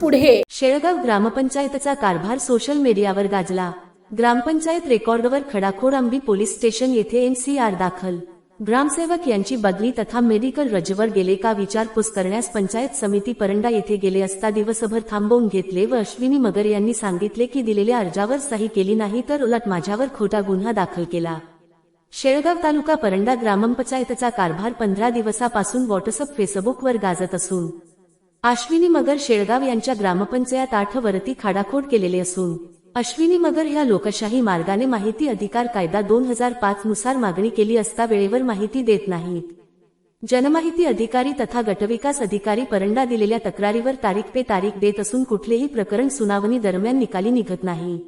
पुढे. शेळगाव ग्रामपंचायतचा कारभार सोशल मीडियावर गाजला. ग्रामपंचायत रेकॉर्डवर खडाखोड आंबी पोलीस स्टेशन येथे एनसीआर दाखल. ग्रामसेवक यांची बदली तथा मेडिकल रजेवर गेले का विचारपूस करण्यास पंचायत समिती परंडा येथे गेले असता दिवसभर थांबवून घेतले व अश्विनी मगर यांनी सांगितले की दिलेल्या अर्जावर सही केली नाही तर उलट माझ्यावर खोटा गुन्हा दाखल केला. शेळगाव तालुका परंडा ग्रामपंचायतचा कारभार पंधरा दिवसापासून व्हॉट्सअप फेसबुकवर गाजत असून अश्विनी मगर शेळगाव यांच्या ग्रामपंचायत आठ वरती खाडाखोड केलेले असून अश्विनी मगर ह्या लोकशाही मार्गाने माहिती अधिकार कायदा दोन हजार पाच नुसार मागणी केली असता वेळेवर माहिती देत नाहीत जनमाहिती अधिकारी तथा गटविकास अधिकारी परंडा दिलेल्या तक्रारीवर तारीख पे तारीख देत असून कुठलेही प्रकरण सुनावणी दरम्यान निकाली निघत नाही.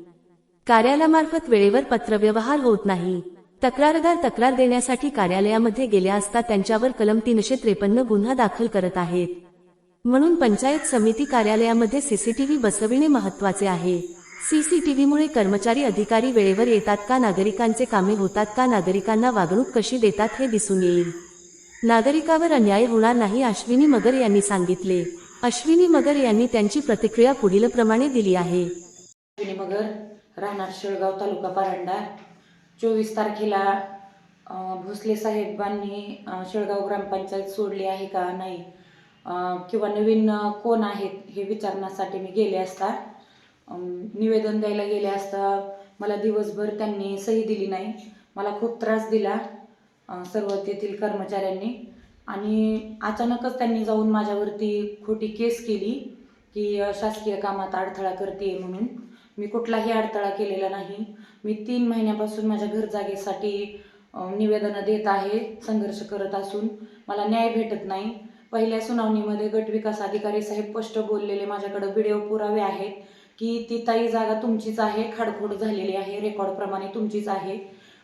कार्यालयामार्फत वेळेवर पत्रव्यवहार होत नाही. तक्रारदार तक्रार देण्यासाठी कार्यालयामध्ये गेल्या असता त्यांच्यावर कलम तीनशे त्रेपन्न गुन्हा दाखल करत आहेत. म्हणून पंचायत समिती कार्यालयामध्ये सीसीटीव्ही बसविणे महत्त्वाचे आहे. सीसीटीव्हीमुळे कर्मचारी अधिकारी वेळेवर येतात का नागरिकांचे कामे होतात का नागरिकांना वागणूक कशी देतात हे दिसून येईल. नागरिकावर अन्याय होणार नाही अश्विनी मगर यांनी सांगितले. अश्विनी मगर यांनी त्यांची प्रतिक्रिया पुढीलप्रमाणे दिली आहे. अश्विनी मगर राहणार शेळगाव तालुका पारंडा. चोवीस तारखेला भोसले साहेबांनी शेळगाव ग्रामपंचायत सोडली आहे का नाही किंवा नवीन कोण आहेत हे विचारण्यासाठी मी गेले असता. निवेदन द्यायला गेले असता. मला दिवसभर त्यांनी सही दिली नाही. मला खूप त्रास दिला सर्व तेथील कर्मचाऱ्यांनी. आणि अचानकच त्यांनी जाऊन माझ्यावरती खोटी केस केली की शासकीय कामात अडथळा करते म्हणून. मी कुठलाही अडथळा केलेला नाही. मी तीन महिन्यापासून माझ्या घर जागेसाठी निवेदनं देत आहे संघर्ष करत असून. मला न्याय भेटत नाही. पहिल्या सुनावणीमध्ये गट विकास अधिकारी साहेब स्पष्ट बोललेले माझ्याकडे व्हिडिओ पुरावे आहेत की ती ताई जागा तुमचीच आहे खाडखोड झालेली आहे रेकॉर्डप्रमाणे तुमचीच आहे.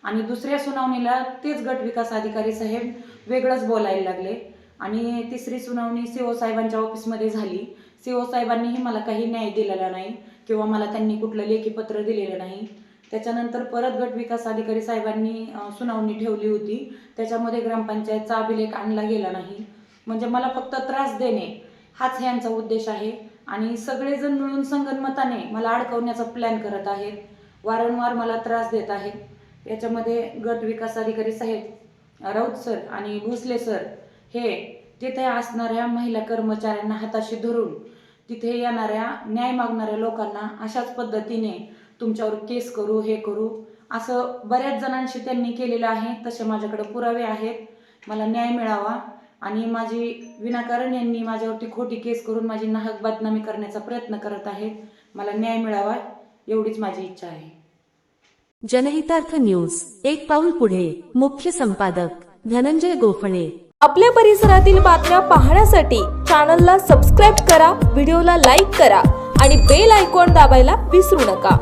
आणि दुसऱ्या सुनावणीला तेच गट विकास अधिकारी साहेब वेगळंच बोलायला लागले. आणि तिसरी सुनावणी सीओ साहेबांच्या ऑफिसमध्ये झाली. सीओ साहेबांनीही मला काही न्याय दिलेला नाही किंवा मला त्यांनी कुठलं लेखीपत्र दिलेलं नाही. त्याच्यानंतर परत गट विकास अधिकारी साहेबांनी सुनावणी ठेवली होती. त्याच्यामध्ये ग्रामपंचायतचा अभिलेख आणला गेला नाही. म्हणजे मला फक्त त्रास देणे हाच यांचा उद्देश आहे. आणि सगळेजण मिळून संगनमताने मला अडकवण्याचा प्लॅन करत आहेत. वारंवार मला त्रास देत आहेत. याच्यामध्ये गट विकास अधिकारी साहेब राऊत सर आणि भोसले सर हे तिथे असणाऱ्या महिला कर्मचाऱ्यांना हाताशी धरून तिथे येणाऱ्या न्याय मागणाऱ्या लोकांना अशाच पद्धतीने तुमच्यावर केस करू हे करू असं बऱ्याच जणांशी त्यांनी केलेलं आहे. तसे माझ्याकडे पुरावे आहेत. मला न्याय मिळावा. आणि माझी विनाकारण यांनी माझ्यावरती खोटी केस करून माझी नाहक बदनामी करण्याचा प्रयत्न करत आहेत. मला न्याय मिळावा एवढीच माझी इच्छा आहे. जनहितार्थ न्यूज एक पाऊल पुढे मुख्य संपादक धनंजय गोफणे. आपल्या परिसरातील बातम्या पाहण्यासाठी चॅनलला सबस्क्राईब करा व्हिडिओला लाईक करा आणि बेल आयकॉन दाबायला विसरू नका.